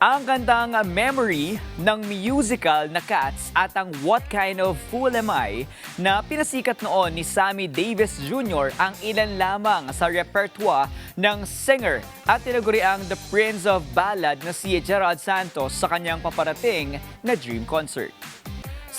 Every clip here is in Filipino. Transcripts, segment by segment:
Ang kantang Memory ng musical na Cats at ang What Kind of Fool Am I na pinasikat noon ni Sammy Davis Jr. ang ilan lamang sa repertoire ng singer at tinaguri ang The Prince of Ballad na si Gerald Santos sa kanyang paparating na Dream Concert.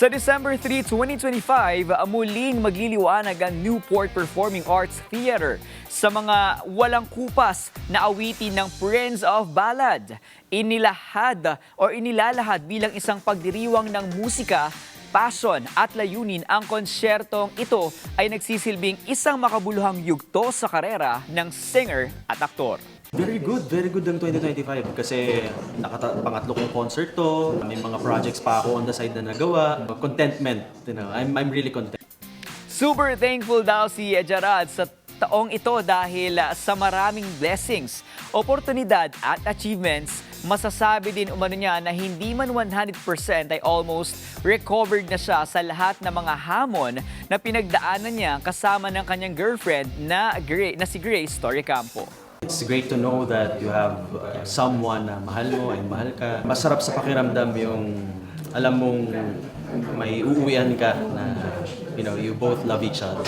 Sa December 3, 2025, muling magliliwanag ang Newport Performing Arts Theater sa mga walang kupas na awitin ng Prince of Ballad. Inilahad o inilalahad bilang isang pagdiriwang ng musika, passion at layunin ang konsyertong ito ay nagsisilbing isang makabuluhang yugto sa karera ng singer at aktor. Very good, very good ang 2025 kasi nakata kong concert to, may mga projects pa ako on the side na nagawa. Contentment, you know, I'm, I'm really content. Super thankful daw si Gerard sa taong ito dahil ah, sa maraming blessings, oportunidad at achievements, masasabi din umano niya na hindi man 100% ay almost recovered na siya sa lahat ng mga hamon na pinagdaanan niya kasama ng kanyang girlfriend na, Gray, na si Grace Torrecampo. It's great to know that you have uh, someone na mahal mo ay mahal ka. Masarap sa pakiramdam yung alam mong may uuwian ka na you know, you both love each other.